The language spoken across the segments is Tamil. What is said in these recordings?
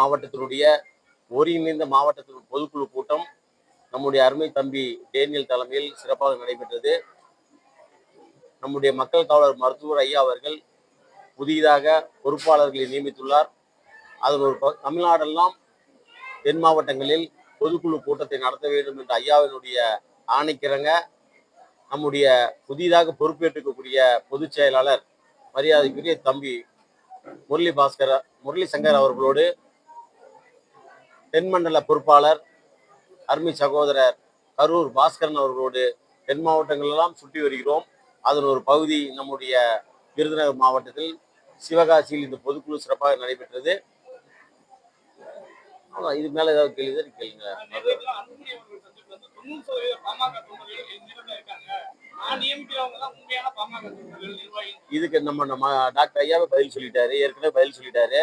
மாவட்டத்தினுடைய ஒருங்கிணைந்த மாவட்டத்தின் பொதுக்குழு கூட்டம் நம்முடைய அருமை தம்பி டேனியல் தலைமையில் சிறப்பாக நடைபெற்றது. நம்முடைய மக்கள் காவலர் மருத்துவர் ஐயா அவர்கள் புதிதாக பொறுப்பாளர்களை நியமித்துள்ளார். அதில் ஒரு தமிழ்நாடெல்லாம் தென் மாவட்டங்களில் பொதுக்குழு கூட்டத்தை நடத்த வேண்டும் என்ற ஐயாவினுடைய ஆணைக்கிறங்க நம்முடைய புதிதாக பொறுப்பேற்றுக்கக்கூடிய பொதுச் செயலாளர் மரியாதைக்குரிய தம்பி முரளி பாஸ்கர் முரளி சங்கர் அவர்களோடு தென்மண்டல பொறுப்பாளர் அருமை சகோதரர் கரூர் பாஸ்கரன் அவர்களோடு தென் மாவட்டங்களெல்லாம் சுற்றி வருகிறோம். அதன் ஒரு பகுதி நம்முடைய விருதுநகர் மாவட்டத்தில் சிவகாசியில் இந்த பொதுக்குழு சிறப்பாக நடைபெற்றது. ஆமாம் இது மேல ஏதாவது கேள்வி கேளுங்க. இதுக்கு நம்ம நம்ம டாக்டர் ஐயாவே பதில் சொல்லிட்டாரு. ஏற்கனவே பதில் சொல்லிட்டாரு.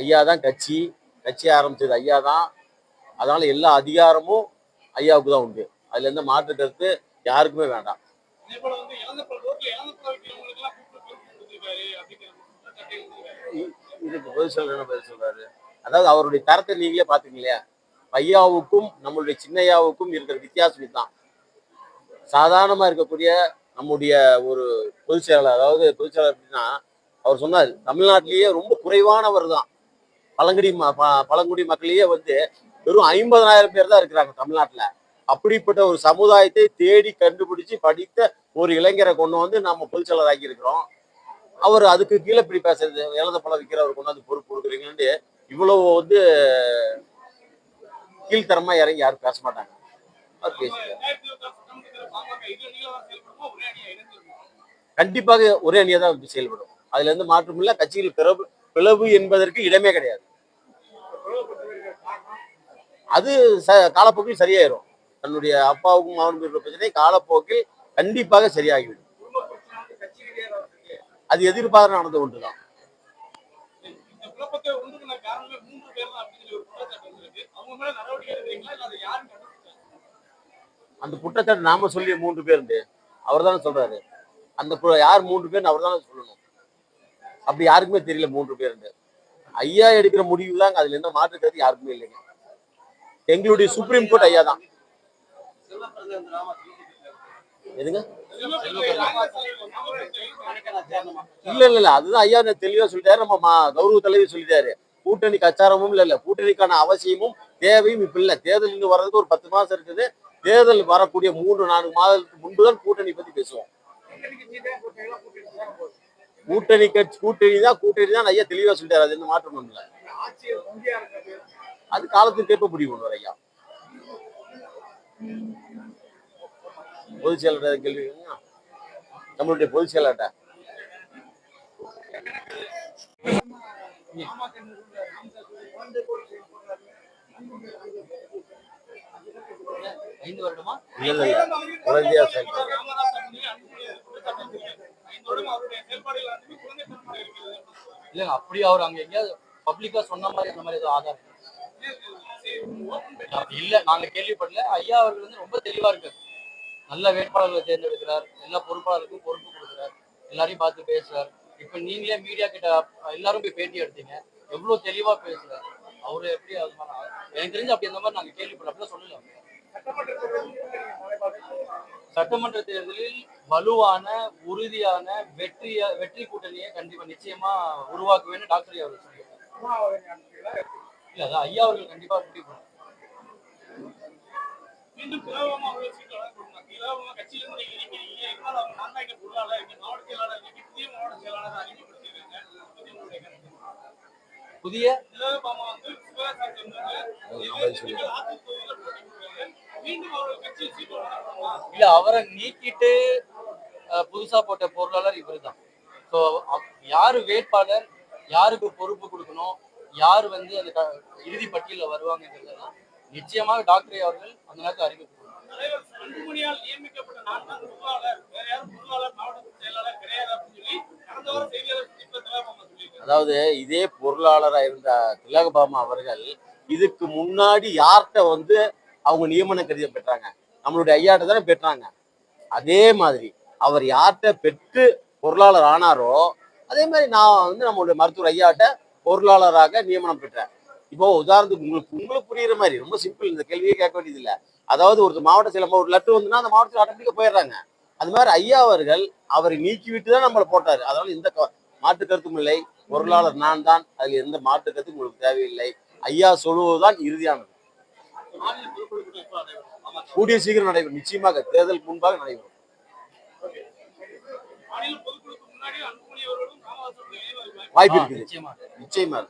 ஐயா தான் கட்சி. கட்சி ஆரம்பிச்சது ஐயா தான். அதனால எல்லா அதிகாரமும் ஐயாவுக்கு தான் உண்டு. அதுல எந்த மாற்று கருத்து யாருக்குமே வேண்டாம். இதுக்கு பதில் சொல்ற என்ன பதில் சொல்றாரு? அதாவது அவருடைய தரத்தை நீங்களே பாத்தீங்க இல்லையா? ஐயாவுக்கும் நம்மளுடைய சின்னையாவுக்கும் இருக்கிற வித்தியாசம் இதுதான். சாதாரணமா இருக்கக்கூடிய நம்முடைய ஒரு பொதுச் செயலாளர் அதாவது பொதுச் செயலாளர் அப்படின்னா அவர் சொன்னார் தமிழ்நாட்டிலேயே ரொம்ப குறைவானவர் தான். பழங்குடி ம- பழங்குடி மக்களையே வந்து வெறும் ஐம்பதனாயிரம் பேர் தான் இருக்கிறாங்க தமிழ்நாட்டுல. அப்படிப்பட்ட ஒரு சமுதாயத்தை தேடி கண்டுபிடிச்சு படித்த ஒரு இளைஞரை கொண்டு வந்து நம்ம பொதுச்செயலர் ஆக்கியிருக்கிறோம் இருக்கிறோம். அவர் அதுக்கு கீழே இப்படி பேசுறது இழந்த பழம் விற்கிறவர் கொண்டு வந்து பொறுப்பு கொடுக்குறீங்கன்னு இவ்வளவு வந்து கீழ்த்தரமா இறங்கி யாரும் பேச மாட்டாங்க. கண்டிப்பாக ஒரே அணியா தான் செயல்படும். அதுல இருந்து மாற்றம் கட்சிகள் கட்சியில் பிளவு என்பதற்கு இடமே கிடையாது. அது ச- காலப்போக்கில் சரியாயிரும். தன்னுடைய அப்பாவுக்கும் மகனுக்கும் இருக்கிற பிரச்சனை காலப்போக்கில் கண்டிப்பாக சரியாகிவிடும். அது எதிர்பார்த்து ஒன்றுதான். இந்த தான் அந்த குற்றச்சாட்டு நாம சொல்லிய மூன்று பேருந்து அவர் தானே சொல்றாரு. அந்த யார் மூன்று பேர் அவர் தானே சொல்லணும். அப்படி யாருக்குமே தெரியல மூன்று பேருந்து ஐயா எடுக்கிற முடிவு தான் அதுல எந்த மாற்று கருத்து யாருக்குமே இல்லைங்க. எங்களுடைய சுப்ரீம் கோர்ட் ஐயா தான். எதுங்க இல்ல இல்ல இல்ல அதுதான் ஐயா தெளிவா சொல்லிட்டாரு நம்ம கௌரவ தலைவர் சொல்லிட்டாரு. கூட்டணி கச்சாரமும் இல்ல இல்ல கூட்டணிக்கான அவசியமும் தேவையும் இப்ப இல்ல. தேர்தல் இன்னும் வர்றதுக்கு ஒரு பத்து மாசம் இருக்குது. தேர்தல் வரக்கூடிய மூன்று நான்கு மாதத்துக்கு முன்புதான் கூட்டணி பத்தி பேசுவோம். கூட்டணி கட்சி கூட்டணி தான் கூட்டணி தான் ஐயா தெளிவா சொல்லிட்டாரு. அது மாற்றம் இல்ல அது காலத்துக்கு கேட்ப முடிவு ஒன்று ஐயா பொதுச் செயலாளர் கேள்வி நம்மளுடைய பொதுச் செயலர்கிட்ட ஐந்து வருடமா? இல்ல இல்ல குழந்தையா செயல்படுறாரு இல்லைங்க அப்படி அவர் அங்க எங்கேயாவது பப்ளிக்கா சொன்ன மாதிரி அந்த மாதிரி ஏதோ ஆதாரம்? அப்படி இல்ல நாங்க கேள்விப்படல. ஐயா அவர்கள் வந்து ரொம்ப தெளிவா இருக்காரு. நல்ல வேட்பாளர்களை தேர்ந்தெடுக்கிறார் எல்லா பொறுப்பாளருக்கும் பொறுப்பு கொடுக்குறார் எல்லாரையும் பார்த்து பேசுறார். இப்ப நீங்களே மீடியா கிட்ட எல்லாரும் போய் பேட்டி எடுத்தீங்க. எவ்வளவு தெளிவா பேசுறாரு. அவரு எப்படி அது மாதிரி எனக்கு தெரிஞ்சு அப்படி அந்த மாதிரி நாங்க கேள்விப்படல. அப்படிலாம் சொல்லல. சட்டமன்ற தேர்தலில் வலுவான உறுதியான வெற்றிய வெற்றி கூட்டணியை கண்டிப்பா நிச்சயமா உருவாக்குவேன்னு டாக்டர் ஐயா அவர்கள் சொல்லியிருக்காரு. இல்ல அதான் ஐயா அவர்கள் கண்டிப்பா முடிவு புதிய இல்ல அவரை நீக்கிட்டு புதுசா போட்ட பொருளாளர் இவர்தான். ஸோ யாரு வேட்பாளர் யாருக்கு பொறுப்பு கொடுக்கணும் யார் வந்து அந்த இறுதி பட்டியலில் வருவாங்கன்றதெல்லாம் நிச்சயமாக டாக்டர் அவர்கள் அந்த நேரத்தில் தான் சொல்லியிருக்காங்க அதாவது இதே பொருளாளரா இருந்த திலகபாமா அவர்கள் இதுக்கு முன்னாடி யார்கிட்ட வந்து அவங்க நியமன கடிதம் பெற்றாங்க. நம்மளுடைய ஐயாட்ட தானே பெற்றாங்க. அதே மாதிரி அவர் யார்கிட்ட பெற்று பொருளாளர் ஆனாரோ அதே மாதிரி நான் வந்து நம்மளுடைய மருத்துவர் ஐயாட்ட பொருளாளராக நியமனம் பெற்றேன். இப்போ உதாரணத்துக்கு உங்களுக்கு உங்களுக்கு புரியுற மாதிரி ரொம்ப சிம்பிள் இந்த கேள்வியே கேட்க வேண்டியது இல்லை அதாவது ஒரு மாவட்ட சில ஒரு லெட்டர் வந்துன்னா அந்த மாவட்டத்தில் ஆட்டோமேட்டிக்காக போயிடுறாங்க. அது மாதிரி ஐயா அவர்கள் அவரை நீக்கிவிட்டு தான் நம்மளை போட்டாரு. அதனால எந்த மாற்று கருத்தும் இல்லை. பொருளாளர் நான் தான் அதில் எந்த மாற்று கருத்தும் உங்களுக்கு தேவையில்லை. ஐயா சொல்லுவதுதான் இறுதியானது மாநில பொதுக்குழு எப்போ நடைபெறும் ஆமா கூடிய சீக்கிரம் நடைபெறும். நிச்சயமாக தேர்தலுக்கு முன்பாக நடைபெறும். வாய்ப்பு இருக்குது. நிச்சயமா